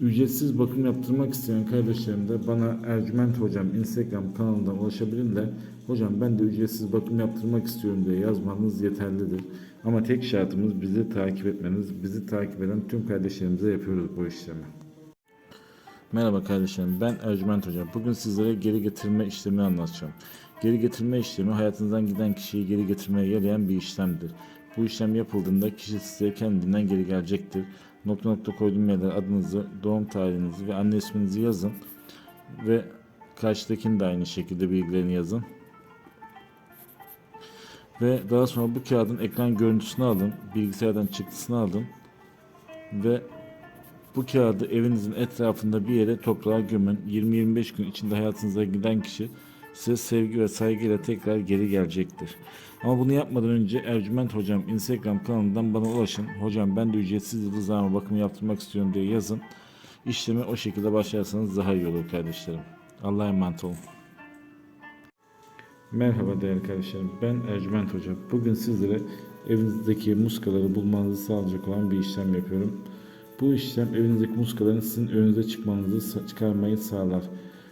Ücretsiz bakım yaptırmak isteyen kardeşlerim de bana Ercüment Hocam Instagram kanalından ulaşabilirler. Hocam ben de ücretsiz bakım yaptırmak istiyorum diye yazmanız yeterlidir. Ama tek şartımız bizi takip etmeniz. Bizi takip eden tüm kardeşlerimize yapıyoruz bu işlemi. Merhaba kardeşlerim ben Ercüment Hocam. Bugün sizlere geri getirme işlemini anlatacağım. Geri getirme işlemi hayatınızdan giden kişiyi geri getirmeye yarayan bir işlemdir. Bu işlem yapıldığında kişi size kendinden geri gelecektir. Nokta nokta koyduğum yerlere adınızı, doğum tarihinizi ve anne isminizi yazın. Ve karşıdakinin de aynı şekilde bilgilerini yazın. Ve daha sonra bu kağıdın ekran görüntüsünü alın, bilgisayardan çıktısını alın ve bu kağıdı evinizin etrafında bir yere toprağa gömün. 20-25 gün içinde hayatınıza giden kişi size sevgi ve saygıyla tekrar geri gelecektir. Ama bunu yapmadan önce Ercüment Hocam Instagram kanalından bana ulaşın. Hocam ben de ücretsiz yıldızlarıma bakımı yaptırmak istiyorum diye yazın. İşlemi o şekilde başlarsanız daha iyi olur kardeşlerim. Allah'a emanet olun. Merhaba değerli kardeşlerim. Ben Ercüment Hoca. Bugün sizlere evinizdeki muskaları bulmanızı sağlayacak olan bir işlem yapıyorum. Bu işlem evinizdeki muskaların sizin önünüze çıkmanızı çıkarmayı sağlar.